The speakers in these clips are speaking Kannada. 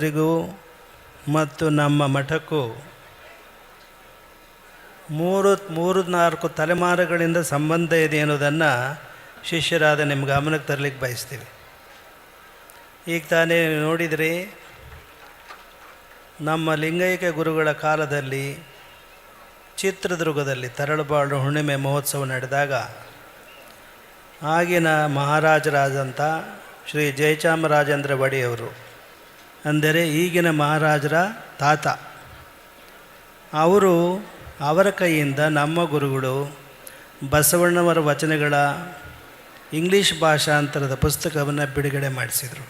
ರಿಗೂ ಮತ್ತು ನಮ್ಮ ಮಠಕ್ಕೂ ಮೂರು ಮೂರು, ನಾಲ್ಕು ತಲೆಮಾರುಗಳಿಂದ ಸಂಬಂಧ ಇದೆ ಅನ್ನೋದನ್ನು ಶಿಷ್ಯರಾದ ನಿಮ್ಮ ಗಮನಕ್ಕೆ ತರಲಿಕ್ಕೆ ಬಯಸ್ತೀವಿ. ಈಗ ತಾನೇ ನೋಡಿದ್ರಿ ನಮ್ಮ ಲಿಂಗೈಕ್ಯ ಗುರುಗಳ ಕಾಲದಲ್ಲಿ ಚಿತ್ರದುರ್ಗದಲ್ಲಿ ತರಳುಬಾಳು ಹುಣ್ಣಿಮೆ ಮಹೋತ್ಸವ ನಡೆದಾಗ ಆಗಿನ ಮಹಾರಾಜರಾದಂಥ ಶ್ರೀ ಜಯಚಾಮರಾಜೇಂದ್ರ ಒಡೆಯವರು ಅಂದರೆ ಈಗಿನ ಮಹಾರಾಜರ ತಾತ. ಅವರು ಅವರ ಕೈಯಿಂದ ನಮ್ಮ ಗುರುಗಳು ಬಸವಣ್ಣವರ ವಚನಗಳ ಇಂಗ್ಲೀಷ್ ಭಾಷಾಂತರದ ಪುಸ್ತಕವನ್ನು ಬಿಡುಗಡೆ ಮಾಡಿಸಿದರು.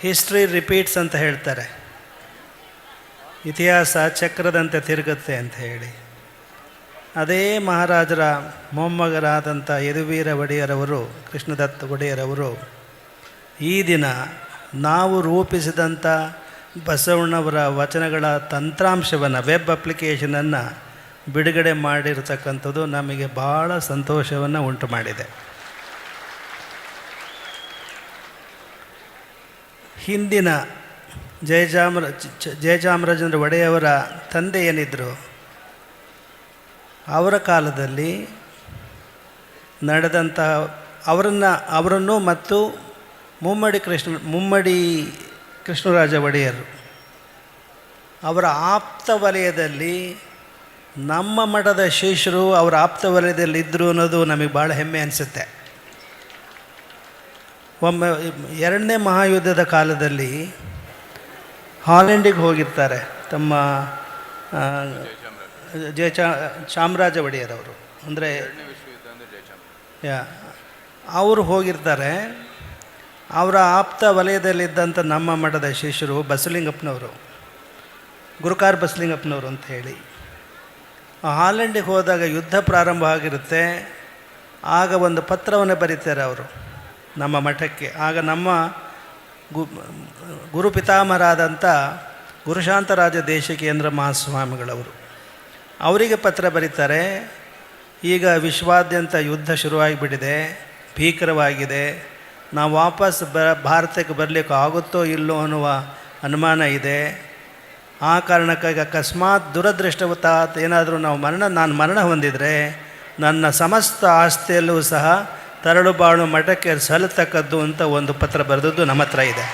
ಹಿಸ್ಟ್ರಿ ರಿಪೀಟ್ಸ್ ಅಂತ ಹೇಳ್ತಾರೆ. ಇತಿಹಾಸ ಚಕ್ರದಂತೆ ತಿರುಗುತ್ತೆ ಅಂತ ಹೇಳಿ. ಅದೇ ಮಹಾರಾಜರ ಮೊಮ್ಮಗರಾದಂಥ ಯದುವೀರ ಒಡೆಯರವರು, ಕೃಷ್ಣದತ್ತ ಒಡೆಯರವರು ಈ ದಿನ ನಾವು ರೂಪಿಸಿದಂಥ ಬಸವಣ್ಣವರ ವಚನಗಳ ತಂತ್ರಾಂಶವನ್ನು ವೆಬ್ ಅಪ್ಲಿಕೇಶನನ್ನು ಬಿಡುಗಡೆ ಮಾಡಿರ್ತಕ್ಕಂಥದ್ದು ನಮಗೆ ಭಾಳ ಸಂತೋಷವನ್ನು ಉಂಟು ಮಾಡಿದೆ. ಹಿಂದಿನ ಜಯಚಾಮರ ಜಯಚಾಮರಾಜೇಂದ್ರ ಒಡೆಯವರ ತಂದೆ ಏನಿದ್ದರು ಅವರ ಕಾಲದಲ್ಲಿ ನಡೆದಂತಹ ಅವರನ್ನು ಅವರನ್ನು ಮತ್ತು ಮುಮ್ಮಡಿ ಕೃಷ್ಣ ಮುಮ್ಮಡಿ ಕೃಷ್ಣರಾಜ ಒಡೆಯರು. ಅವರ ಆಪ್ತ ವಲಯದಲ್ಲಿ ನಮ್ಮ ಮಠದ ಶಿಷ್ಯರು ಅವರ ಆಪ್ತ ವಲಯದಲ್ಲಿ ಇದ್ದರು ಅನ್ನೋದು ನಮಗೆ ಭಾಳ ಹೆಮ್ಮೆ ಅನಿಸುತ್ತೆ. ಒಮ್ಮೆ ಎರಡನೇ ಮಹಾಯುದ್ಧದ ಕಾಲದಲ್ಲಿ ಹಾಲೆಂಡಿಗೆ ಹೋಗಿರ್ತಾರೆ ತಮ್ಮ ಜಯ ಚಾ ಚಾಮರಾಜ ಒಡೆಯರವರು. ಅಂದರೆ ಯಾ ಅವರು ಹೋಗಿರ್ತಾರೆ. ಅವರ ಆಪ್ತ ವಲಯದಲ್ಲಿದ್ದಂಥ ನಮ್ಮ ಮಠದ ಶಿಷ್ಯರು ಬಸಲಿಂಗಪ್ಪನವರು, ಗುರುಕಾರ್ ಬಸಲಿಂಗಪ್ಪನವರು ಅಂತ ಹೇಳಿ. ಹಾಲೆಂಡಿಗೆ ಹೋದಾಗ ಯುದ್ಧ ಪ್ರಾರಂಭ ಆಗಿರುತ್ತೆ. ಆಗ ಒಂದು ಪತ್ರವನ್ನು ಬರೀತಾರೆ ಅವರು ನಮ್ಮ ಮಠಕ್ಕೆ. ಆಗ ನಮ್ಮ ಗುರು ಪಿತಾಮರಾದಂಥ ಗುರುಶಾಂತರಾಜ ದೇಶಿಕೇಂದ್ರ ಮಹಾಸ್ವಾಮಿಗಳವರು ಅವರಿಗೆ ಪತ್ರ ಬರೀತಾರೆ. ಈಗ ವಿಶ್ವಾದ್ಯಂತ ಯುದ್ಧ ಶುರುವಾಗಿಬಿಟ್ಟಿದೆ, ಭೀಕರವಾಗಿದೆ. ನಾವು ವಾಪಸ್ ಬ, ಭಾರತಕ್ಕೆ ಬರಲಿಕ್ಕೆ ಆಗುತ್ತೋ ಇಲ್ಲೋ ಅನ್ನುವ ಅನುಮಾನ ಇದೆ. ಆ ಕಾರಣಕ್ಕಾಗಿ ಅಕಸ್ಮಾತ್ ದುರದೃಷ್ಟವತ್ತಾತ್ ಏನಾದರೂ ನಾವು ಮರಣ, ನಾನು ಮರಣ ಹೊಂದಿದರೆ ನನ್ನ ಸಮಸ್ತ ಆಸ್ತಿಯಲ್ಲೂ ಸಹ ತರಳುಬಾಳು ಮಠಕ್ಕೆ ಸಲ್ಲತಕ್ಕದ್ದು ಅಂತ ಒಂದು ಪತ್ರ ಬರೆದದ್ದು ನಮ್ಮ ಹತ್ರ ಇದೆ.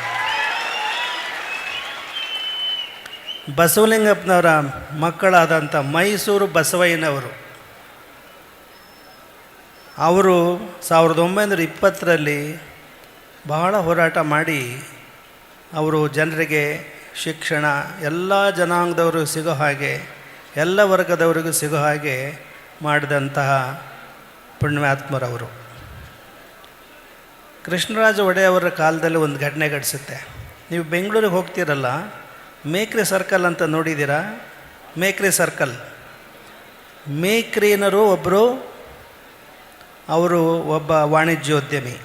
ಬಸವಲಿಂಗಪ್ಪನವರ ಮಕ್ಕಳಾದಂಥ ಮೈಸೂರು ಬಸವಯ್ಯನವರು, ಅವರು ಸಾವಿರದ ಒಂಬೈನೂರ ಇಪ್ಪತ್ತರಲ್ಲಿ ಬಹಳ ಹೋರಾಟ ಮಾಡಿ ಅವರು ಜನರಿಗೆ ಶಿಕ್ಷಣ, ಎಲ್ಲ ಜನಾಂಗದವ್ರಿಗೂ ಸಿಗೋ ಹಾಗೆ, ಎಲ್ಲ ವರ್ಗದವರಿಗೂ ಸಿಗೋ ಹಾಗೆ ಮಾಡಿದಂತಹ ಪುಣ್ಯಾತ್ಮರವರು. ಕೃಷ್ಣರಾಜ ಒಡೆಯವರ ಕಾಲದಲ್ಲಿ ಒಂದು ಘಟನೆ ಘಟಿಸುತ್ತೆ. ನೀವು ಬೆಂಗಳೂರಿಗೆ ಹೋಗ್ತೀರಲ್ಲ, ಮೇಕ್ರಿ ಸರ್ಕಲ್ ಅಂತ ನೋಡಿದ್ದೀರಾ? ಮೇಕ್ರಿ ಸರ್ಕಲ್. ಮೇಕ್ರಿನರು ಒಬ್ಬರು ಅವರು ಒಬ್ಬ ವಾಣಿಜ್ಯೋದ್ಯಮಿ.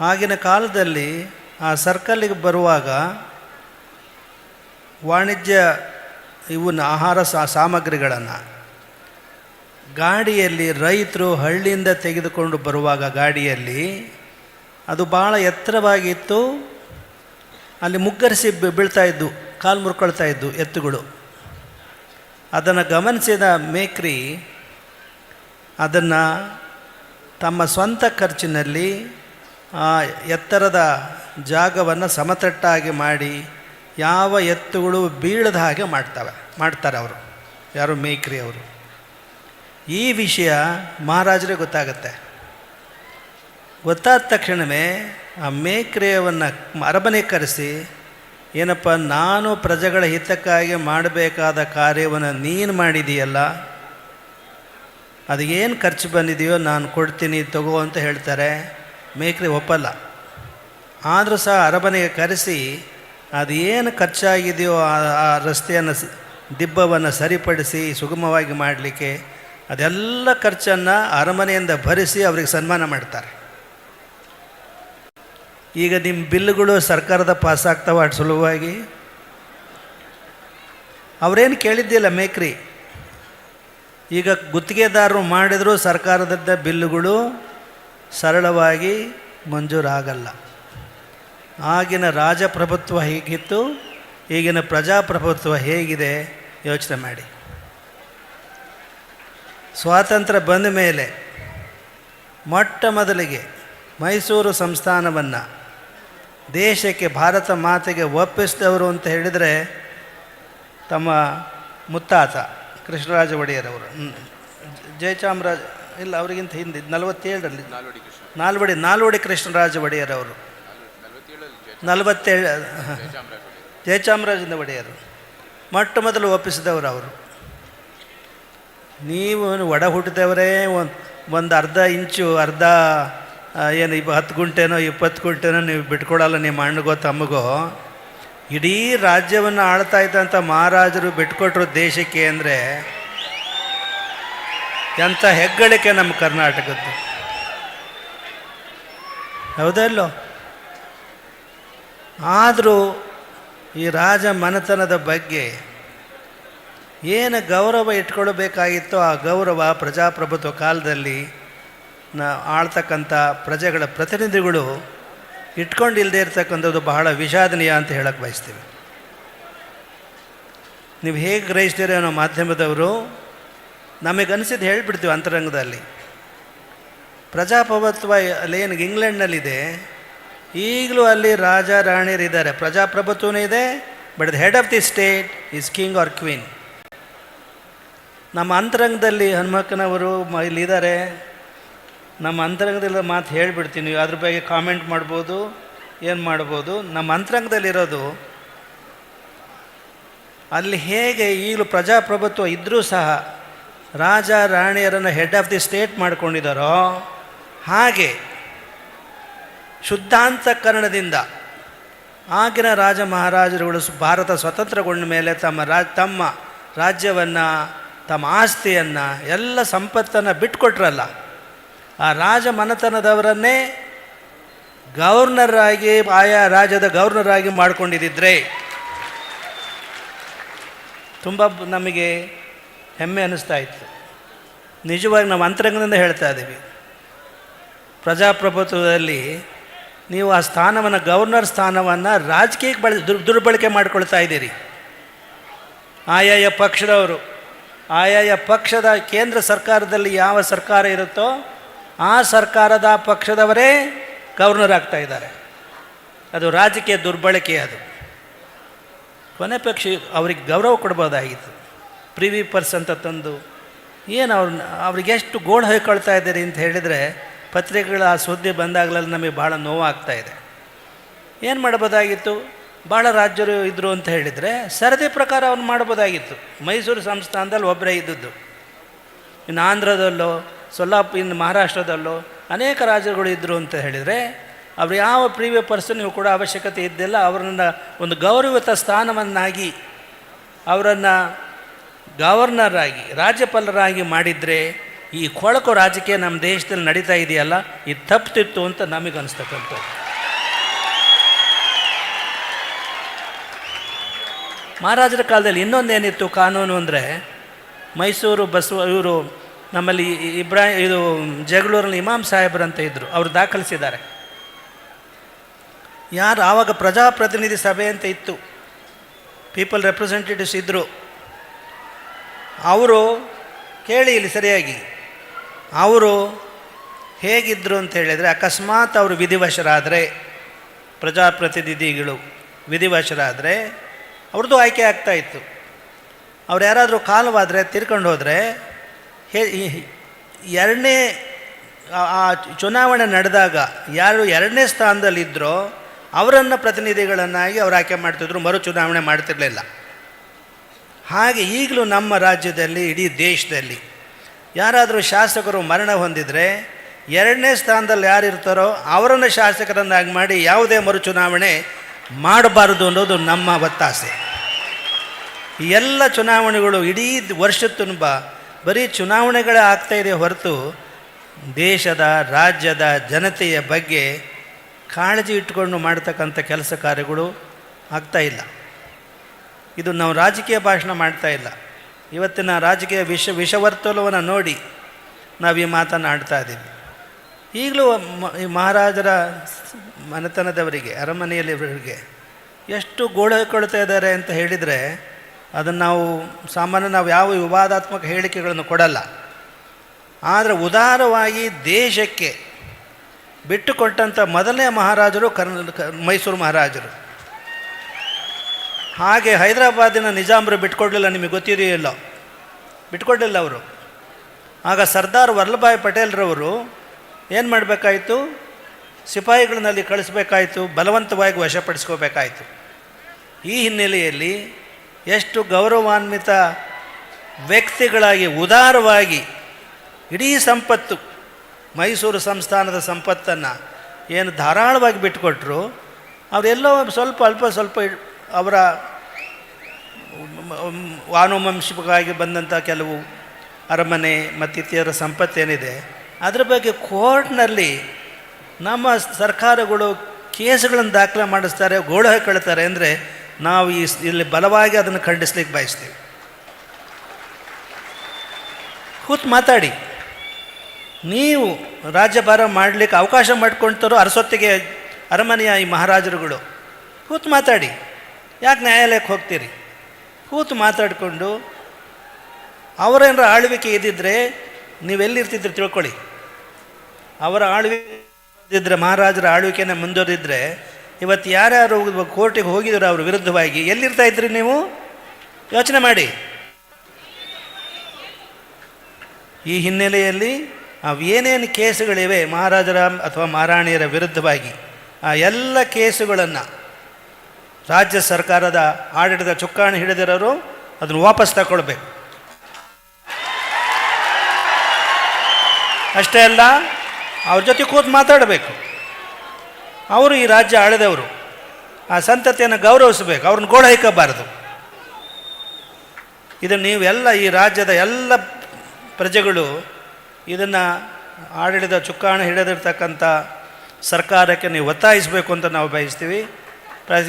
ಆಗಿನ ಕಾಲದಲ್ಲಿ ಆ ಸರ್ಕಲ್ಲಿಗೆ ಬರುವಾಗ ವಾಣಿಜ್ಯ ಇವನ್ನ ಆಹಾರ ಸಾಮಗ್ರಿಗಳನ್ನು ಗಾಡಿಯಲ್ಲಿ ರೈತರು ಹಳ್ಳಿಯಿಂದ ತೆಗೆದುಕೊಂಡು ಬರುವಾಗ ಗಾಡಿಯಲ್ಲಿ ಅದು ಭಾಳ ಎತ್ತರವಾಗಿತ್ತು. ಅಲ್ಲಿ ಮುಗ್ಗರಿಸಿ ಬೀಳ್ತಾ ಇದ್ದು, ಕಾಲು ಮುರ್ಕೊಳ್ತಾ ಇದ್ದು ಎತ್ತುಗಳು. ಅದನ್ನು ಗಮನಿಸಿದ ಮೇಕ್ರಿ ಅದನ್ನು ತಮ್ಮ ಸ್ವಂತ ಖರ್ಚಿನಲ್ಲಿ ಆ ಎತ್ತರದ ಜಾಗವನ್ನು ಸಮತಟ್ಟಾಗಿ ಮಾಡಿ ಯಾವ ಎತ್ತುಗಳು ಬೀಳದ ಹಾಗೆ ಮಾಡ್ತವೆ, ಮಾಡ್ತಾರೆ ಅವರು. ಯಾರು ಮೇಕ್ರಿ ಅವರು. ಈ ವಿಷಯ ಮಹಾರಾಜರಿಗೆ ಗೊತ್ತಾಗತ್ತೆ. ಗೊತ್ತಾದ ತಕ್ಷಣವೇ ಆ ಮೇಕ್ರಿಯವನ್ನು ಅರಮನೆ ಕರೆಸಿ, ಏನಪ್ಪ, ನಾನು ಪ್ರಜೆಗಳ ಹಿತಕ್ಕಾಗಿ ಮಾಡಬೇಕಾದ ಕಾರ್ಯವನ್ನು ನೀನು ಮಾಡಿದೀಯಲ್ಲ ಅದು ಏನು ಖರ್ಚು ಬಂದಿದೆಯೋ ನಾನು ಕೊಡ್ತೀನಿ, ತಗೋ ಅಂತ ಹೇಳ್ತಾರೆ. ಮೇಕ್ರಿ ಒಪ್ಪಲ್ಲ. ಆದರೂ ಸಹ ಅರಮನೆಗೆ ಕರೆಸಿ, ಅದು ಏನು ಖರ್ಚಾಗಿದೆಯೋ ಆ- ರಸ್ತೆಯನ್ನು ದಿಬ್ಬವನ್ನು ಸರಿಪಡಿಸಿ, ಸುಗಮವಾಗಿ ಮಾಡಲಿಕ್ಕೆ, ಅದೆಲ್ಲ ಖರ್ಚನ್ನು ಅರಮನೆಯಿಂದ ಭರಿಸಿ ಅವರಿಗೆ ಸನ್ಮಾನ ಮಾಡ್ತಾರೆ. ಈಗ ನಿಮ್ಮ ಬಿಲ್ಗಳು ಸರ್ಕಾರದ ಪಾಸ್ ಆಗ್ತಾವ ಅಷ್ಟು ಸುಲಭವಾಗಿ? ಅವರೇನು ಕೇಳಿದ್ದಿಲ್ಲ ಮೇಕ್ರಿ. ಈಗ ಗುತ್ತಿಗೆದಾರರು ಮಾಡಿದರೂ ಸರ್ಕಾರದ ಬಿಲ್ಲುಗಳು ಸರಳವಾಗಿ ಮಂಜೂರಾಗಲ್ಲ. ಆಗಿನ ರಾಜಪ್ರಭುತ್ವ ಹೇಗಿತ್ತು? ಈಗಿನ ಪ್ರಜಾಪ್ರಭುತ್ವ ಹೇಗಿದೆ? ಯೋಚನೆ ಮಾಡಿ. ಸ್ವಾತಂತ್ರ್ಯ ಬಂದ ಮೇಲೆ ಮೊಟ್ಟ ಮೊದಲಿಗೆ ಮೈಸೂರು ಸಂಸ್ಥಾನವನ್ನು ದೇಶಕ್ಕೆ ಭಾರತ ಮಾತೆಗೆ ಒಪ್ಪಿಸಿದವರು ಅಂತ ಹೇಳಿದರೆ ತಮ್ಮ ಮುತ್ತಾತ ಕೃಷ್ಣರಾಜ ಒಡೆಯರವರು. ಜಯಚಾಮರಾಜ ಇಲ್ಲ ಅವರಿಗಿಂತ ಹಿಂದೆ ನಲವತ್ತೇಳರಲ್ಲಿ. ನಾಲ್ವಡಿ ನಾಲ್ವಡಿ ನಾಲ್ವಡಿ ಕೃಷ್ಣರಾಜ ಒಡೆಯರ್ ಅವರು ನಲವತ್ತೇಳು ಜಯಚಾಮರಾಜಿಂದ ಒಡೆಯರ್. ಒಡೆಯರು. ಮೊಟ್ಟ ಮೊದಲು ಒಪ್ಪಿಸಿದವರು ಅವರು. ನೀವು ಒಡ ಹುಟ್ಟಿದವರೇ ಒಂದು ಒಂದು ಅರ್ಧ ಇಂಚು ಅರ್ಧ ಏನು ಇಪ್ಪ ಹತ್ತು ಗುಂಟೆನೋ ಇಪ್ಪತ್ತು ಗುಂಟೆನೋ ನೀವು ಬಿಟ್ಕೊಡಲ್ಲ ನಿಮ್ಮ ಅಣ್ಣಗೋ ತಮ್ಮಗೋ. ಇಡೀ ರಾಜ್ಯವನ್ನು ಆಳ್ತಾ ಇದ್ದಂಥ ಮಹಾರಾಜರು ಬಿಟ್ಕೊಟ್ರು ದೇಶಕ್ಕೆ ಅಂದರೆ ಎಂಥ ಹೆಗ್ಗಳಿಕೆ ನಮ್ಮ ಕರ್ನಾಟಕದ್ದು. ಹೌದಲ್ಲೋ ಆದರೂ ಈ ರಾಜ ಮನೆತನದ ಬಗ್ಗೆ ಏನು ಗೌರವ ಇಟ್ಕೊಳ್ಬೇಕಾಗಿತ್ತೋ ಆ ಗೌರವ ಪ್ರಜಾಪ್ರಭುತ್ವ ಕಾಲದಲ್ಲಿ ನಾ ಆಳ್ತಕ್ಕಂಥ ಪ್ರಜೆಗಳ ಪ್ರತಿನಿಧಿಗಳು ಇಟ್ಕೊಂಡಿಲ್ಲದೆ ಇರ್ತಕ್ಕಂಥದ್ದು ಬಹಳ ವಿಷಾದನೀಯ ಅಂತ ಹೇಳಕ್ಕೆ ಬಯಸ್ತೀವಿ. ನೀವು ಹೇಗೆ ಗ್ರಹಿಸ್ತೀರೋ ಅನ್ನೋ ಮಾಧ್ಯಮದವರು ನಮಗನಿಸಿದ್ದು ಹೇಳಿಬಿಡ್ತೀವಿ ಅಂತರಂಗದಲ್ಲಿ. ಪ್ರಜಾಪ್ರಭುತ್ವ ಅಲ್ಲೇನು ಇಂಗ್ಲೆಂಡ್ನಲ್ಲಿದೆ, ಈಗಲೂ ಅಲ್ಲಿ ರಾಜ ರಾಣಿಯರಿದ್ದಾರೆ ಪ್ರಜಾಪ್ರಭುತ್ವನೂ ಇದೆ but the head of the state is king or queen ನಮ್ಮ ಅಂತರಂಗದಲ್ಲಿ ಹನುಮಕ್ಕನವರು ಇಲ್ಲಿದ್ದಾರೆ ನಮ್ಮ ಅಂತರಂಗದಲ್ಲಿ ಮಾತು ಹೇಳಿಬಿಡ್ತೀನಿ ಅದ್ರ ಬಗ್ಗೆ ಕಾಮೆಂಟ್ ಮಾಡ್ಬೋದು, ಏನು ಮಾಡ್ಬೋದು. ನಮ್ಮ ಅಂತರಂಗದಲ್ಲಿರೋದು ಅಲ್ಲಿ ಹೇಗೆ ಈಗಲೂ ಪ್ರಜಾಪ್ರಭುತ್ವ ಇದ್ದರೂ ಸಹ ರಾಜ ರಾಣಿಯರನ್ನು ಹೆಡ್ ಆಫ್ ದಿ ಸ್ಟೇಟ್ ಮಾಡ್ಕೊಂಡಿದ್ದಾರೋ ಹಾಗೆ ಶುದ್ಧಾಂತಕರಣದಿಂದ ಆಗಿನ ರಾಜ ಮಹಾರಾಜರುಗಳು ಭಾರತ ಸ್ವತಂತ್ರಗೊಂಡ ಮೇಲೆ ತಮ್ಮ ರಾ ತಮ್ಮ ರಾಜ್ಯವನ್ನು, ತಮ್ಮ ಆಸ್ತಿಯನ್ನು, ಎಲ್ಲ ಸಂಪತ್ತನ್ನು ಬಿಟ್ಕೊಟ್ರಲ್ಲ. ಆ ರಾಜ ಮನತನದವರನ್ನೇ ಗವರ್ನರಾಗಿ ಆಯಾ ರಾಜ್ಯದ ಗವರ್ನರ್ ಆಗಿ ಮಾಡ್ಕೊಂಡಿದ್ದಿದ್ರೆ, ತುಂಬ ನಮಗೆ ಹೆಮ್ಮೆ ಅನ್ನಿಸ್ತಾ ಇತ್ತು. ನಿಜವಾಗಿ ನಾವು ಅಂತರಂಗದಿಂದ ಹೇಳ್ತಾ ಇದ್ದೀವಿ. ಪ್ರಜಾಪ್ರಭುತ್ವದಲ್ಲಿ ನೀವು ಆ ಸ್ಥಾನವನ್ನು, ಗವರ್ನರ್ ಸ್ಥಾನವನ್ನು ರಾಜಕೀಯಕ್ಕೆ ಬಳ, ದುರ್, ದುರ್ಬಳಕೆ ಮಾಡ್ಕೊಳ್ತಾ ಇದ್ದೀರಿ. ಆಯಾಯ ಪಕ್ಷದವರು ಆಯಾಯ ಪಕ್ಷದ ಕೇಂದ್ರ ಸರ್ಕಾರದಲ್ಲಿ ಯಾವ ಸರ್ಕಾರ ಇರುತ್ತೋ ಆ ಸರ್ಕಾರದ ಪಕ್ಷದವರೇ ಗವರ್ನರ್ ಆಗ್ತಾ ಇದ್ದಾರೆ. ಅದು ರಾಜಕೀಯ ದುರ್ಬಳಕೆ ಅದು. ಕೊನೆ ಪಕ್ಷ ಅವ್ರಿಗೆ ಗೌರವ ಕೊಡ್ಬೋದಾಗಿತ್ತು. ಪ್ರಿವಿ ಪರ್ಸ್ ಅಂತ ತಂದು ಏನು ಅವ್ರನ್ನ ಅವ್ರಿಗೆ ಎಷ್ಟು ಗೋಳ್ ಹೊಯ್ಕೊಳ್ತಾ ಇದ್ದೀರಿ ಅಂತ ಹೇಳಿದರೆ ಪತ್ರಿಕೆಗಳ ಆ ಸುದ್ದಿ ಬಂದಾಗಲೆಲ್ಲ ನಮಗೆ ಭಾಳ ನೋವಾಗ್ತಾ ಇದೆ. ಏನು ಮಾಡ್ಬೋದಾಗಿತ್ತು? ಭಾಳ ರಾಜ್ಯರು ಇದ್ದರು ಅಂತ ಹೇಳಿದರೆ ಸರದಿ ಪ್ರಕಾರ ಅವ್ನು ಮಾಡ್ಬೋದಾಗಿತ್ತು. ಮೈಸೂರು ಸಂಸ್ಥಾನದಲ್ಲಿ ಒಬ್ಬರೇ ಇದ್ದದ್ದು. ಇನ್ನು ಆಂಧ್ರದಲ್ಲೋ, ಸೊಲ್ಲಾಪ್, ಇನ್ನು ಮಹಾರಾಷ್ಟ್ರದಲ್ಲೋ ಅನೇಕ ರಾಜ್ಯಗಳು ಇದ್ದರು ಅಂತ ಹೇಳಿದರೆ ಅವ್ರು ಯಾವ ಪ್ರೀವಿಯ ಪರ್ಸನ್ ನೀವು ಕೂಡ ಅವಶ್ಯಕತೆ ಇದ್ದಿಲ್ಲ. ಅವರನ್ನು ಒಂದು ಗೌರವಿತ ಸ್ಥಾನವನ್ನಾಗಿ, ಅವರನ್ನು ಗವರ್ನರ್ ಆಗಿ ರಾಜ್ಯಪಾಲರಾಗಿ ಮಾಡಿದರೆ ಈ ಕೊಳಕು ರಾಜಕೀಯ ನಮ್ಮ ದೇಶದಲ್ಲಿ ನಡೀತಾ ಇದೆಯಲ್ಲ ಇದು ತಪ್ಪಿತಿತ್ತು ಅಂತ ನಮಗೆ ಅನಿಸ್ತಕ್ಕಂಥದ್ದು ಮಹಾರಾಜರ ಕಾಲದಲ್ಲಿ ಇನ್ನೊಂದೇನಿತ್ತು ಕಾನೂನು ಅಂದರೆ, ಮೈಸೂರು, ಬಸವ, ಇವರು ನಮ್ಮಲ್ಲಿ ಇಬ್ರಾ, ಇದು ಜಗಳೂರಲ್ಲಿ ಇಮಾಮ್ ಸಾಹೇಬ್ರು ಅಂತ ಇದ್ದರು ಅವರು ದಾಖಲಿಸಿದ್ದಾರೆ. ಯಾರು ಆವಾಗ ಪ್ರಜಾಪ್ರತಿನಿಧಿ ಸಭೆ ಅಂತ ಇತ್ತು, ಪೀಪಲ್ ರೆಪ್ರೆಸೆಂಟೇಟಿವ್ಸ್ ಇದ್ದರು ಅವರು ಕೇಳಿ ಇಲ್ಲಿ ಸರಿಯಾಗಿ. ಅವರು ಹೇಗಿದ್ದರು ಅಂತ ಹೇಳಿದರೆ ಅಕಸ್ಮಾತ್ ಅವರು ವಿಧಿವಶರಾದರೆ, ಪ್ರಜಾಪ್ರತಿನಿಧಿಗಳು ವಿಧಿವಶರಾದರೆ ಅವ್ರದ್ದು ಆಯ್ಕೆ ಆಗ್ತಾ ಇತ್ತು. ಅವ್ರು ಯಾರಾದರೂ ಕಾಲವಾದರೆ ತಿರ್ಕೊಂಡು ಹೋದರೆ ಹೇ ಎರಡನೇ, ಆ- ಚುನಾವಣೆ ನಡೆದಾಗ ಯಾರು ಎರಡನೇ ಸ್ಥಾನದಲ್ಲಿದ್ದರೋ ಅವರನ್ನು ಪ್ರತಿನಿಧಿಗಳನ್ನಾಗಿ ಅವ್ರು ಆಯ್ಕೆ ಮಾಡ್ತಿದ್ರು ಮರು ಚುನಾವಣೆ ಮಾಡ್ತಿರಲಿಲ್ಲ. ಹಾಗೆ ಈಗಲೂ ನಮ್ಮ ರಾಜ್ಯದಲ್ಲಿ, ಇಡೀ ದೇಶದಲ್ಲಿ. ಯಾರಾದರೂ ಶಾಸಕರು ಮರಣ ಹೊಂದಿದರೆ, ಎರಡನೇ ಸ್ಥಾನದಲ್ಲಿ ಯಾರಿರ್ತಾರೋ ಅವರನ್ನು ಶಾಸಕರನ್ನಾಗಿ ಮಾಡಿ ಯಾವುದೇ ಮರು ಚುನಾವಣೆ ಮಾಡಬಾರದು ಅನ್ನೋದು ನಮ್ಮ ಒತ್ತಾಸೆ. ಎಲ್ಲ ಚುನಾವಣೆಗಳು ಇಡೀ ವರ್ಷ ತುಂಬ ಬರೀ ಚುನಾವಣೆಗಳೇ ಆಗ್ತಾ ಇದೆ ಹೊರತು ದೇಶದ, ರಾಜ್ಯದ ಜನತೆಯ ಬಗ್ಗೆ ಕಾಳಜಿ ಇಟ್ಕೊಂಡು ಮಾಡ್ತಕ್ಕಂಥ ಕೆಲಸ ಕಾರ್ಯಗಳು ಆಗ್ತಾಯಿಲ್ಲ ಇದು ನಾವು ರಾಜಕೀಯ ಭಾಷಣ ಮಾಡ್ತಾ ಇಲ್ಲ. ಇವತ್ತಿನ ರಾಜಕೀಯ ವಿಷ, ವಿಷವರ್ತುಲವನ್ನು ನೋಡಿ ನಾವು ಈ ಮಾತನ್ನು ಆಡ್ತಾ ಇದ್ದೀವಿ. ಈಗಲೂ ಈ ಮಹಾರಾಜರ ಮನೆತನದವರಿಗೆ ಅರಮನೆಯಲ್ಲಿವರಿಗೆ ಎಷ್ಟು ಗೋಳು ಹಾಕೊಳ್ತಾ ಇದ್ದಾರೆ ಅಂತ ಹೇಳಿದರೆ ಅದನ್ನು ನಾವು ಸಾಮಾನ್ಯ ನಾವು ಯಾವ ವಿವಾದಾತ್ಮಕ ಹೇಳಿಕೆಗಳನ್ನು ಕೊಡಲ್ಲ. ಆದರೆ ಉದಾರವಾಗಿ ದೇಶಕ್ಕೆ ಬಿಟ್ಟುಕೊಟ್ಟಂಥ ಮೊದಲನೇ ಮಹಾರಾಜರು ಕರ್ನ ಮೈಸೂರು ಮಹಾರಾಜರು. ಹಾಗೆ ಹೈದರಾಬಾದಿನ ನಿಜಾಮರು ಬಿಟ್ಕೊಡ್ಲಿಲ್ಲ ನಿಮಗೆ ಗೊತ್ತಿದೆಯೋ ಇಲ್ಲೋ? ಬಿಟ್ಕೊಡ್ಲಿಲ್ಲ ಅವರು. ಆಗ ಸರ್ದಾರ್ ವಲ್ಲಭಾಯ್ ಪಟೇಲ್ರವರು ಏನು ಮಾಡಬೇಕಾಯಿತು? ಸಿಪಾಯಿಗಳನ್ನಲ್ಲಿ ಕಳಿಸ್ಬೇಕಾಯಿತು, ಬಲವಂತವಾಗಿ ವಶಪಡಿಸ್ಕೋಬೇಕಾಯಿತು. ಈ ಹಿನ್ನೆಲೆಯಲ್ಲಿ ಎಷ್ಟು ಗೌರವಾನ್ವಿತ ವ್ಯಕ್ತಿಗಳಾಗಿ, ಉದಾರವಾಗಿ, ಇಡೀ ಸಂಪತ್ತು, ಮೈಸೂರು ಸಂಸ್ಥಾನದ ಸಂಪತ್ತನ್ನು ಏನು ಧಾರಾಳವಾಗಿ ಬಿಟ್ಟುಕೊಟ್ರು ಅವರೆಲ್ಲೋ ಸ್ವಲ್ಪ, ಅಲ್ಪ ಸ್ವಲ್ಪ ಅವರ ವಾನುವಂಶಿಕವಾಗಿ ಬಂದಂಥ ಕೆಲವು ಅರಮನೆ ಮತ್ತಿತರ ಸಂಪತ್ತೇನಿದೆ, ಅದರ ಬಗ್ಗೆ ಕೋರ್ಟ್ನಲ್ಲಿ ನಮ್ಮ ಸರ್ಕಾರಗಳು ಕೇಸುಗಳನ್ನು ದಾಖಲೆ ಮಾಡಿಸ್ತಾರೆ, ಗೋಳು ಹಾಕೊಳ್ತಾರೆ ಅಂದರೆ ನಾವು ಈ ಇಲ್ಲಿ ಬಲವಾಗಿ ಅದನ್ನು ಖಂಡಿಸ್ಲಿಕ್ಕೆ ಬಯಸ್ತೀವಿ. ಕೂತ್ ಮಾತಾಡಿ. ನೀವು ರಾಜ್ಯಭಾರ ಮಾಡಲಿಕ್ಕೆ ಅವಕಾಶ ಮಾಡ್ಕೊಳ್ತಾರೋ ಅರಸೊತ್ತಿಗೆ ಅರಮನೆಯ ಈ ಮಹಾರಾಜರುಗಳು, ಕೂತು ಮಾತಾಡಿ. ಯಾಕೆ ನ್ಯಾಯಾಲಯಕ್ಕೆ ಹೋಗ್ತೀರಿ? ಕೂತು ಮಾತಾಡಿಕೊಂಡು ಅವರೇನರ ಆಳ್ವಿಕೆ ಇದ್ದಿದ್ದರೆ ನೀವೆಲ್ಲಿರ್ತಿದ್ರಿ ತಿಳ್ಕೊಳ್ಳಿ. ಅವರ ಆಳ್ವಿಕೆ ಇದ್ದರೆ ಮಹಾರಾಜರ ಆಳ್ವಿಕೆನ ಮುಂದುವರಿದ್ರೆ ಇವತ್ತು ಯಾರ್ಯಾರು ಕೋರ್ಟಿಗೆ ಹೋಗಿದ್ರು ಅವ್ರ ವಿರುದ್ಧವಾಗಿ ಎಲ್ಲಿರ್ತಾ ಇದ್ರಿ ನೀವು? ಯೋಚನೆ ಮಾಡಿ. ಈ ಹಿನ್ನೆಲೆಯಲ್ಲಿ ಅವು ಏನೇನು ಕೇಸುಗಳಿವೆ ಮಹಾರಾಜರ ಅಥವಾ ಮಹಾರಾಣಿಯರ ವಿರುದ್ಧವಾಗಿ, ಆ ಎಲ್ಲ ಕೇಸುಗಳನ್ನು ರಾಜ್ಯ ಸರ್ಕಾರದ ಆಡಳಿತ ಚುಕ್ಕಾಣಿ ಹಿಡಿದಿರೋರು ಅದನ್ನು ವಾಪಸ್ ತಗೊಳ್ಬೇಕು. ಅಷ್ಟೇ ಅಲ್ಲ, ಅವ್ರ ಜೊತೆ ಕೂತು ಮಾತಾಡಬೇಕು. ಅವರು ಈ ರಾಜ್ಯ ಆಳಿದವರು ಆ ಸಂತತಿಯನ್ನು ಗೌರವಿಸಬೇಕು, ಅವ್ರನ್ನ ಗೋಳ ಹಾಕಬಾರದು ಇದನ್ನು ನೀವೆಲ್ಲ ಈ ರಾಜ್ಯದ ಎಲ್ಲ ಪ್ರಜೆಗಳು ಇದನ್ನು ಆಡಳಿತ ಚುಕ್ಕಾಣಿ ಹಿಡಿದಿರ್ತಕ್ಕಂಥ ಸರ್ಕಾರಕ್ಕೆ ನೀವು ಒತ್ತಾಯಿಸಬೇಕು ಅಂತ ನಾವು ಬಯಸ್ತೀವಿ.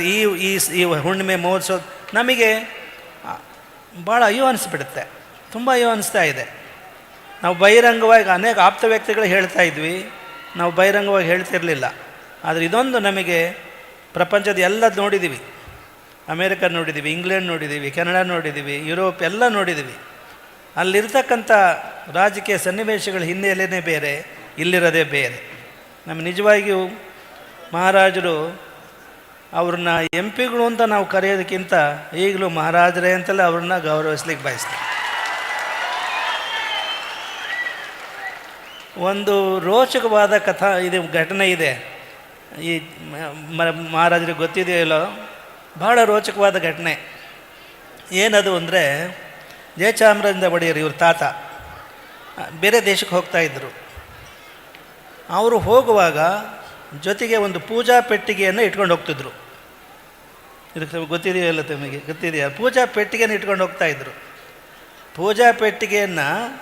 ಈ ಈ ಈ ಹುಣ್ಣಿಮೆ ಮಹೋತ್ಸವ ನಮಗೆ ಭಾಳ ಅಯ್ಯೋ ಅನಿಸ್ಬಿಡುತ್ತೆ. ತುಂಬ ಅಯ್ಯೋ ಅನಿಸ್ತಾ ಇದೆ. ನಾವು ಬಹಿರಂಗವಾಗಿ ಅನೇಕ ಆಪ್ತ ವ್ಯಕ್ತಿಗಳು ಹೇಳ್ತಾ ಇದ್ವಿ. ನಾವು ಬಹಿರಂಗವಾಗಿ ಹೇಳ್ತಿರಲಿಲ್ಲ. ಆದರೆ ಇದೊಂದು ನಮಗೆ ಪ್ರಪಂಚದ ಎಲ್ಲ ನೋಡಿದ್ದೀವಿ ಅಮೇರಿಕ ನೋಡಿದ್ದೀವಿ ಇಂಗ್ಲೆಂಡ್ ನೋಡಿದ್ದೀವಿ ಕೆನಡಾ ನೋಡಿದ್ದೀವಿ ಯುರೋಪ್ ಎಲ್ಲ ನೋಡಿದ್ದೀವಿ ಅಲ್ಲಿರ್ತಕ್ಕಂಥ ರಾಜಕೀಯ ಸನ್ನಿವೇಶಗಳ ಹಿನ್ನೆಲೆಯೇ ಬೇರೆ, ಇಲ್ಲಿರೋದೇ ಬೇರೆ. ನಮ್ಮ ನಿಜವಾಗಿಯೂ ಮಹಾರಾಜರು ಅವ್ರನ್ನ ಎಂ ಪಿಗಳು ಅಂತ ನಾವು ಕರೆಯೋದಕ್ಕಿಂತ ಈಗಲೂ ಮಹಾರಾಜರೇ ಅಂತಲೇ ಅವ್ರನ್ನ ಗೌರವಿಸ್ಲಿಕ್ಕೆ ಬಯಸ್ತೀವಿ ಒಂದು ರೋಚಕವಾದ ಕಥಾ, ಇದು ಘಟನೆ ಇದೆ. ಈ ಮಹಾರಾಜರಿಗೆ ಗೊತ್ತಿದೆಯೋ ಇಲ್ಲೋ ಬಹಳ ರೋಚಕವಾದ ಘಟನೆ. ಏನದು ಅಂದರೆ ಜಯಚಾಮರಾಜ ಒಡೆಯರು ಇವ್ರ ತಾತ, ಬೇರೆ ದೇಶಕ್ಕೆ ಹೋಗ್ತಾ ಇದ್ದರು ಅವರು ಹೋಗುವಾಗ ಜೊತೆಗೆ ಒಂದು ಪೂಜಾ ಪೆಟ್ಟಿಗೆಯನ್ನು ಇಟ್ಕೊಂಡು ಹೋಗ್ತಿದ್ರು. ಇದಕ್ಕೆ ಗೊತ್ತಿದೆಯೋ ಇಲ್ಲ ತಮಗೆ? ಗೊತ್ತಿದೆಯಾ? ಪೂಜಾ ಪೆಟ್ಟಿಗೆಯನ್ನು ಇಟ್ಕೊಂಡು ಹೋಗ್ತಾ ಇದ್ರು. ಪೂಜಾ ಪೆಟ್ಟಿಗೆಯನ್ನು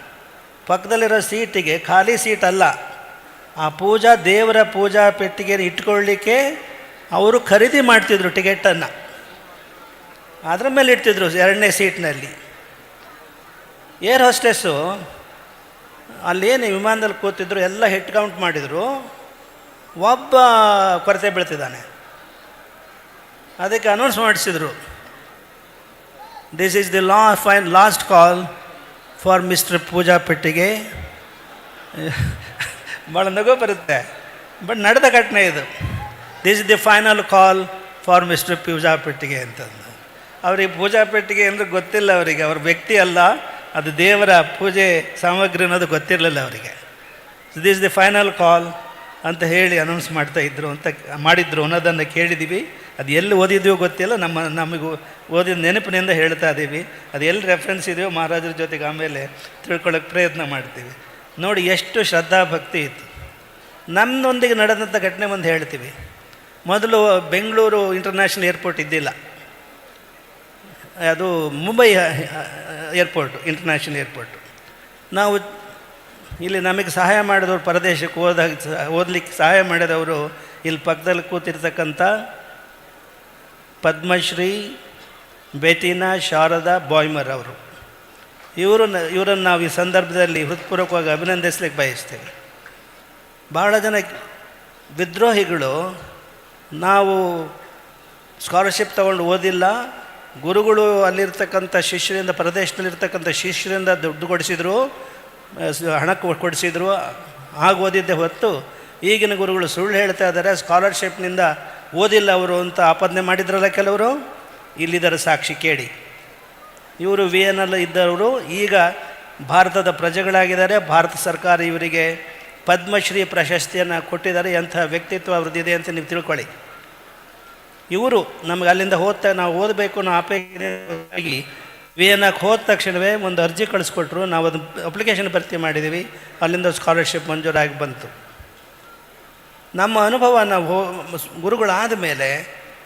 ಪಕ್ಕದಲ್ಲಿರೋ ಸೀಟಿಗೆ ಖಾಲಿ ಸೀಟ್ ಅಲ್ಲ ಆ ಪೂಜಾ ದೇವರ ಪೂಜಾ ಪೆಟ್ಟಿಗೆಯನ್ನು ಇಟ್ಕೊಳ್ಳಿಕ್ಕೆ ಅವರು ಖರೀದಿ ಮಾಡ್ತಿದ್ರು ಟಿಕೆಟನ್ನು. ಅದರ ಮೇಲೆ ಇಡ್ತಿದ್ರು ಎರಡನೇ ಸೀಟ್ನಲ್ಲಿ. ಏರ್ ಹೋಸ್ಟೆಸ್ಸು, ಅಲ್ಲೇನು ವಿಮಾನದಲ್ಲಿ ಕೂತಿದ್ರು, ಎಲ್ಲ ಹೆಡ್ ಕೌಂಟ್ ಮಾಡಿದರು. ಒಬ್ಬ ಕೊರತೆ ಬೀಳ್ತಿದ್ದಾನೆ. ಅದಕ್ಕೆ announce ಮಾಡಿಸಿದರು. This is the law fine last call for mister Puja ಪೆಟ್ಟಿಗೆ ಭಾಳ ನಗು ಬರುತ್ತೆ. ಬಟ್ ನಡೆದ ಘಟನೆ ಇದು. This is the final call for mister Puja ಪೆಟ್ಟಿಗೆ ಅಂತಂದು. ಅವ್ರಿಗೆ ಪೂಜಾ ಪೆಟ್ಟಿಗೆ ಅಂದರೆ ಗೊತ್ತಿಲ್ಲ ಅವರಿಗೆ. ಅವ್ರ ವ್ಯಕ್ತಿ ಅಲ್ಲ. ಅದು ದೇವರ ಪೂಜೆ ಸಾಮಗ್ರಿ ಅನ್ನೋದು ಗೊತ್ತಿರಲಿಲ್ಲ ಅವರಿಗೆ. ದಿಸ್ ದಿ ಫೈನಲ್ ಕಾಲ್ ಅಂತ ಹೇಳಿ ಅನೌನ್ಸ್ ಮಾಡ್ತಾ ಇದ್ರು ಅಂತ ಮಾಡಿದ್ರು ಅನ್ನೋದನ್ನು ಕೇಳಿದ್ದೀವಿ ಅದು ಎಲ್ಲಿ ಓದಿದ್ವೋ ಗೊತ್ತಿಲ್ಲ, ನಮ್ಮ, ನಮಗೂ ಓದಿದ ನೆನಪಿನಿಂದ ಹೇಳ್ತಾ ಇದ್ದೀವಿ ಅದು ಎಲ್ಲಿ ರೆಫರೆನ್ಸ್ ಇದೆಯೋ ಮಹಾರಾಜರ ಜೊತೆಗೆ ಆಮೇಲೆ ತಿಳ್ಕೊಳ್ಳೋಕೆ ಪ್ರಯತ್ನ ಮಾಡ್ತೀವಿ. ನೋಡಿ, ಎಷ್ಟು ಶ್ರದ್ಧಾ ಭಕ್ತಿ ಇತ್ತು. ನಮ್ಮದೊಂದಿಗೆ ನಡೆದಂಥ ಘಟನೆ ಒಂದು ಹೇಳ್ತೀವಿ. ಮೊದಲು ಬೆಂಗಳೂರು ಇಂಟರ್ನ್ಯಾಷನಲ್ ಏರ್ಪೋರ್ಟ್ ಇದ್ದಿಲ್ಲ. ಅದು ಮುಂಬೈ ಏರ್ಪೋರ್ಟು ಇಂಟರ್ನ್ಯಾಷನಲ್ ಏರ್ಪೋರ್ಟು ನಾವು ಇಲ್ಲಿ ನಮಗೆ ಸಹಾಯ ಮಾಡಿದವರು ಪರದೇಶಕ್ಕೆ ಹೋದಾಗ ಸ- ಓದಲಿಕ್ಕೆ ಸಹಾಯ ಮಾಡಿದವರು ಇಲ್ಲಿ ಪಕ್ಕದಲ್ಲಿ ಕೂತಿರ್ತಕ್ಕಂಥ ಪದ್ಮಶ್ರೀ, ಬೇಟಿನಾ, ಶಾರದಾ ಬಾಯ್ಮರ್ ಅವರು. ಇವರು ಇವರನ್ನು ನಾವು ಈ ಸಂದರ್ಭದಲ್ಲಿ ಹೃತ್ಪೂರ್ವಕವಾಗಿ ಅಭಿನಂದಿಸ್ಲಿಕ್ಕೆ ಬಯಸ್ತೇವೆ. ಬಹಳ ಜನ ವಿದ್ರೋಹಿಗಳು ನಾವು ಸ್ಕಾಲರ್ಶಿಪ್ ತಗೊಂಡು ಓದಿಲ್ಲ. ಗುರುಗಳು ಅಲ್ಲಿರ್ತಕ್ಕಂಥ ಶಿಷ್ಯರಿಂದ ಪ್ರದೇಶದಲ್ಲಿರ್ತಕ್ಕಂಥ ಶಿಷ್ಯರಿಂದ ದುಡ್ಡು ಕೊಡಿಸಿದ್ರು. ಹಣ ಕೊಡಿಸಿದ್ರು. ಆಗ ಓದಿದ್ದೆ ಹೊತ್ತು ಈಗಿನ ಗುರುಗಳು ಸುಳ್ಳು ಹೇಳ್ತಾ ಇದ್ದಾರೆ ಸ್ಕಾಲರ್ಶಿಪ್ನಿಂದ ಓದಿಲ್ಲ ಅವರು ಅಂತ ಆಪಾದನೆ ಮಾಡಿದ್ರಲ್ಲ ಕೆಲವರು? ಇಲ್ಲಿದ್ದರ ಸಾಕ್ಷಿ ಕೇಳಿ. ಇವರು ವಿ ಎನ್ ಎಲ್ ಇದ್ದವರು, ಈಗ ಭಾರತದ ಪ್ರಜೆಗಳಾಗಿದ್ದಾರೆ. ಭಾರತ ಸರ್ಕಾರ ಇವರಿಗೆ ಪದ್ಮಶ್ರೀ ಪ್ರಶಸ್ತಿಯನ್ನು ಕೊಟ್ಟಿದ್ದಾರೆ. ಎಂಥ ವ್ಯಕ್ತಿತ್ವ ಅವ್ರದ್ದಿದೆ ಅಂತ ನೀವು ತಿಳ್ಕೊಳ್ಳಿ. ಇವರು ನಮಗೆ ಅಲ್ಲಿಂದ ಓದ್ತಾ ನಾವು ಓದಬೇಕು ಅನ್ನೋ ಅಪೇಕ್ಷೆಯಾಗಿ ವಿ ಎನ್ ಹೋದ ತಕ್ಷಣವೇ ಒಂದು ಅರ್ಜಿ ಕಳಿಸ್ಕೊಟ್ರು. ನಾವು ಅದು ಅಪ್ಲಿಕೇಶನ್ ಭರ್ತಿ ಮಾಡಿದ್ದೀವಿ ಅಲ್ಲಿಂದ ಸ್ಕಾಲರ್ಶಿಪ್ ಮಂಜೂರಾಗಿ ಬಂತು. ನಮ್ಮ ಅನುಭವ ನಾವು ಹೋ, ಗುರುಗಳಾದ ಮೇಲೆ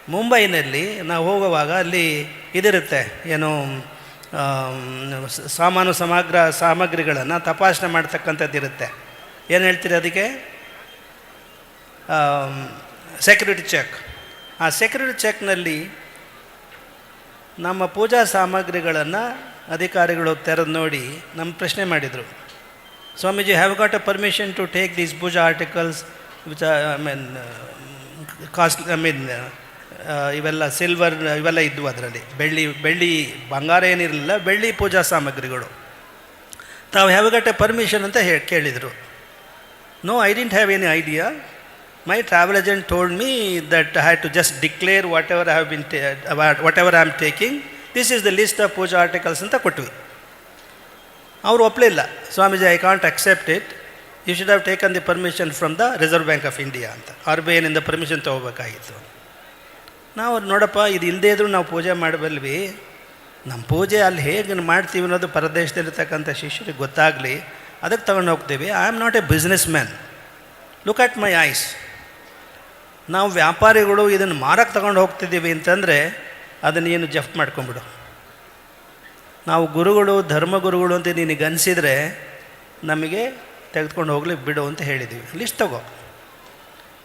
ಮುಂಬೈನಲ್ಲಿ ನಾವು ಹೋಗುವಾಗ ಅಲ್ಲಿ ಇದಿರುತ್ತೆ. ಏನು ಸಾಮಾನು ಸಮಗ್ರ ಸಾಮಗ್ರಿಗಳನ್ನು ತಪಾಸಣೆ ಮಾಡ್ತಕ್ಕಂಥದ್ದು ಇರುತ್ತೆ. ಏನು ಹೇಳ್ತೀರಿ ಅದಕ್ಕೆ? ಸೆಕ್ಯೂರಿಟಿ ಚೆಕ್ ಆ ಸೆಕ್ಯೂರಿಟಿ ಚೆಕ್ನಲ್ಲಿ ನಮ್ಮ ಪೂಜಾ ಸಾಮಗ್ರಿಗಳನ್ನು ಅಧಿಕಾರಿಗಳು ತೆರೆದು ನೋಡಿ ನಮ್ಮ ಪ್ರಶ್ನೆ ಮಾಡಿದರು. Swamiji have got a permission to take these puja articles which I mean cost I mean ಇವೆಲ್ಲ ಸಿಲ್ವರ್ ಇವೆಲ್ಲ ಇದ್ವು ಅದರಲ್ಲಿ. ಬೆಳ್ಳಿ ಬೆಳ್ಳಿ ಬಂಗಾರ ಏನಿರಲಿಲ್ಲ, ಬೆಳ್ಳಿ ಪೂಜಾ ಸಾಮಗ್ರಿಗಳು. ತಾವು ಹ್ಯಾವ್ ಗಾಟ್ ಎ ಪರ್ಮಿಷನ್ ಅಂತ ಹೇಳಿ ಕೇಳಿದರು. No I didn't have any idea travel agent told me that I have to just declare whatever have been whatever I am taking this is the list of puja articles ಅಂತ ಕೊಟ್ವಿ. ಅವರು ಒಪ್ಪಲಿಲ್ಲ Swamiji I can't accept it you should have taken the permission from the Reserve Bank of India ಅಂತ. ಆರ್ ಬಿ ಐನಿಂದ ಪರ್ಮಿಷನ್ ತೊಗೋಬೇಕಾಗಿತ್ತು. ನಾವು ನೋಡಪ್ಪ, ಇದು ಇಲ್ಲದೇ ಇದ್ರೂ ನಾವು ಪೂಜೆ ಮಾಡಬಲ್ವಿ. ನಮ್ಮ ಪೂಜೆ ಅಲ್ಲಿ ಹೇಗೆ ಮಾಡ್ತೀವಿ ಅನ್ನೋದು ಪರದೇಶದಲ್ಲಿರ್ತಕ್ಕಂಥ ಶಿಷ್ಯರಿಗೆ ಗೊತ್ತಾಗಲಿ. ಅದಕ್ಕೆ ತಗೊಂಡು ಹೋಗ್ತೀವಿ. I am not a business man look at my eyes ನಾವು ವ್ಯಾಪಾರಿಗಳು ಇದನ್ನು ಮಾರಕ್ಕೆ ತಗೊಂಡು ಹೋಗ್ತಿದ್ದೀವಿ ಅಂತಂದರೆ ಅದನ್ನು ಏನು ಜಫ್ಟ್ ಮಾಡ್ಕೊಂಬಿಡು ನಾವು ಗುರುಗಳು ಧರ್ಮಗುರುಗಳು ಅಂತ ನಿನಗೆ ಅನಿಸಿದರೆ ನಮಗೆ ತೆಗೆದುಕೊಂಡು ಹೋಗಲಿ ಬಿಡು ಅಂತ ಹೇಳಿದ್ದೀವಿ ಲಿಸ್ಟ್ ತಗೋ.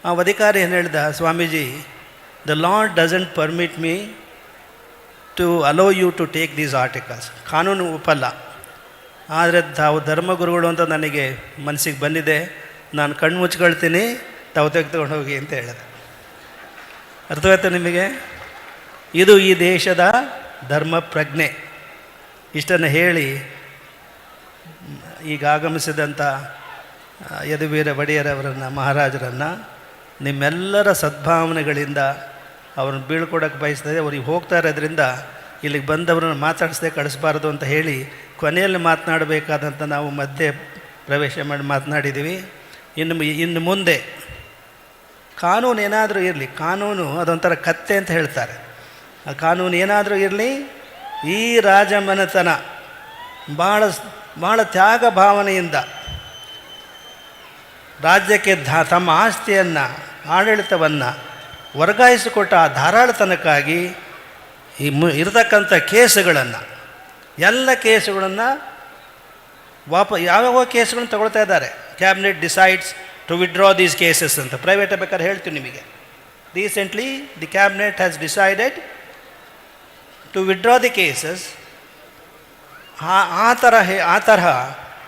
ಆ ಅಧಿಕಾರಿ ಏನು ಹೇಳ್ದ? Swamiji the law doesn't permit me to allow you to take these articles ಕಾನೂನು ಒಪ್ಪಲ್ಲ. ಆದರೆ ತಾವು ಧರ್ಮಗುರುಗಳು ಅಂತ ನನಗೆ ಮನಸ್ಸಿಗೆ ಬಂದಿದೆ. ನಾನು ಕಣ್ಣು ಮುಚ್ಕೊಳ್ತೀನಿ ತಾವು ತೆಗೆದುಕೊಂಡು ಹೋಗಿ ಅಂತ ಹೇಳಿದೆ. ಅರ್ಥವಾಯ್ತಾ ನಿಮಗೆ? ಇದು ಈ ದೇಶದ ಧರ್ಮ ಪ್ರಜ್ಞೆ. ಇಷ್ಟನ್ನು ಹೇಳಿ, ಈಗ ಆಗಮಿಸಿದಂಥ ಯದುವೀರ ಒಡೆಯರವರನ್ನು, ಮಹಾರಾಜರನ್ನು, ನಿಮ್ಮೆಲ್ಲರ ಸದ್ಭಾವನೆಗಳಿಂದ ಅವ್ರನ್ನ ಬೀಳ್ಕೊಡೋಕ್ಕೆ ಬಯಸ್ತದೆ ಅವ್ರಿಗೆ ಹೋಗ್ತಾ ಇರೋದ್ರಿಂದ ಇಲ್ಲಿಗೆ ಬಂದವರನ್ನು ಮಾತಾಡಿಸದೆ ಕಳಿಸ್ಬಾರ್ದು ಅಂತ ಹೇಳಿ ಕೊನೆಯಲ್ಲಿ ಮಾತನಾಡಬೇಕಾದಂಥ ನಾವು ಮಧ್ಯೆ ಪ್ರವೇಶ ಮಾಡಿ ಮಾತನಾಡಿದ್ದೀವಿ. ಇನ್ನು ಇನ್ನು ಮುಂದೆ ಕಾನೂನು ಏನಾದರೂ ಇರಲಿ, ಕಾನೂನು ಅದೊಂಥರ ಕತ್ತೆ ಅಂತ ಹೇಳ್ತಾರೆ. ಆ ಕಾನೂನು ಏನಾದರೂ ಇರಲಿ, ಈ ರಾಜಮನೆತನ ಭಾಳ ಭಾಳ ತ್ಯಾಗ ಭಾವನೆಯಿಂದ ರಾಜ್ಯಕ್ಕೆ ಧ, ತಮ್ಮ ಆಸ್ತಿಯನ್ನು, ಆಡಳಿತವನ್ನು ವರ್ಗಾಯಿಸಿಕೊಟ್ಟ ಆ ಧಾರಾಳತನಕ್ಕಾಗಿ ಈ ಮು, ಇರತಕ್ಕಂಥ ಕೇಸುಗಳನ್ನು, ಎಲ್ಲ ಕೇಸುಗಳನ್ನು ವಾಪ, ಯಾವ್ಯಾವ ಕೇಸುಗಳನ್ನು ತಗೊಳ್ತಾ ಇದ್ದಾರೆ. Cabinet decides to withdraw these cases ಅಂತ. ಪ್ರೈವೇಟ್ ಬೇಕಾದ್ರೆ ಹೇಳ್ತೀನಿ ನಿಮಗೆ. Recently the cabinet has decided to withdraw the cases ಆ ಥರ ಹೇ ಆ ತರಹ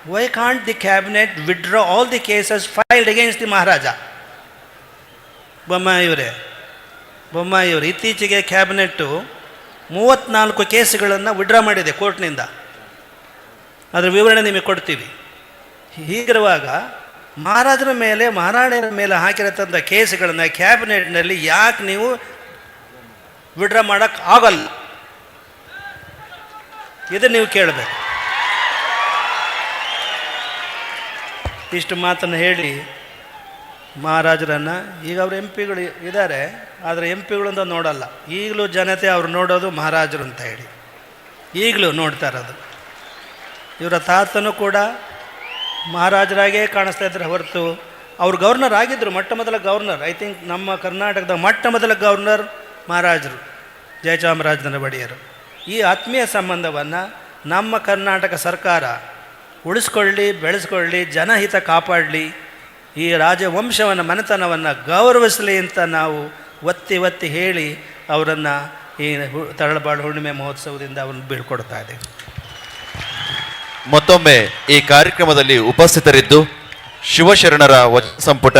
why can't the cabinet withdraw all the cases filed against the maharaja ಬೊಮ್ಮಾಯಿಯವರೇ ಬೊಮ್ಮಾಯಿಯವರು ಇತ್ತೀಚೆಗೆ ಕ್ಯಾಬಿನೆಟ್ಟು ಮೂವತ್ತ್ನಾಲ್ಕು ಕೇಸ್ಗಳನ್ನು ವಿಡ್ರಾ ಮಾಡಿದೆ ಕೋರ್ಟ್ನಿಂದ ಅದರ ವಿವರಣೆ ನಿಮಗೆ ಕೊಡ್ತೀವಿ. ಹೀಗಿರುವಾಗ ಮಹಾರಾಜರ ಮೇಲೆ, ಮಹಾರಾಣಿಯರ ಮೇಲೆ ಹಾಕಿರತಕ್ಕಂಥ ಕೇಸ್ಗಳನ್ನು ಕ್ಯಾಬಿನೆಟ್ನಲ್ಲಿ ಯಾಕೆ ನೀವು ವಿಡ್ರಾ ಮಾಡೋಕ್ಕೆ ಆಗಲ್ಲ? ಇದು ನೀವು ಕೇಳಬೇಕು. ಇಷ್ಟು ಮಾತನ್ನು ಹೇಳಿ ಮಹಾರಾಜರನ್ನು, ಈಗ ಅವರು ಎಂ ಪಿಗಳು ಇದ್ದಾರೆ, ಆದರೆ ಎಂ ಪಿಗಳಂತ ನೋಡಲ್ಲ. ಈಗಲೂ ಜನತೆ ಅವ್ರು ನೋಡೋದು ಮಹಾರಾಜರು ಅಂತ ಹೇಳಿ. ಈಗಲೂ ನೋಡ್ತಾ ಇರೋದು. ಇವರ ತಾತನೂ ಕೂಡ ಮಹಾರಾಜರಾಗೇ ಕಾಣಿಸ್ತಾ ಇದ್ರೆ ಹೊರತು, ಅವ್ರು ಗವರ್ನರ್ ಆಗಿದ್ದರು ಮೊಟ್ಟ ಮೊದಲ ಗವರ್ನರ್. ಐ ಥಿಂಕ್ ನಮ್ಮ ಕರ್ನಾಟಕದ ಮೊಟ್ಟ ಮೊದಲ ಗವರ್ನರ್ ಮಹಾರಾಜರು ಜಯಚಾಮರಾಜನ ಒಡೆಯರು. ಈ ಆತ್ಮೀಯ ಸಂಬಂಧವನ್ನು ನಮ್ಮ ಕರ್ನಾಟಕ ಸರ್ಕಾರ ಉಳಿಸ್ಕೊಳ್ಳಿ, ಬೆಳೆಸ್ಕೊಳ್ಳಿ, ಜನಹಿತ ಕಾಪಾಡಲಿ, ಈ ರಾಜವಂಶವನ್ನು ಮನೆತನವನ್ನು ಗೌರವಿಸಲಿ ಅಂತ ನಾವು ಒತ್ತಿ ಒತ್ತಿ ಹೇಳಿ ಅವರನ್ನು ಈ ತರಳಬಾಳು ಹುಣ್ಣಿಮೆ ಮಹೋತ್ಸವದಿಂದ ಅವ್ರನ್ನ ಬೀಳ್ಕೊಡ್ತಾ ಇದ್ದೇವೆ. ಮತ್ತೊಮ್ಮೆ ಈ ಕಾರ್ಯಕ್ರಮದಲ್ಲಿ ಉಪಸ್ಥಿತರಿದ್ದು ಶಿವಶರಣರ ವಚನ ಸಂಪುಟ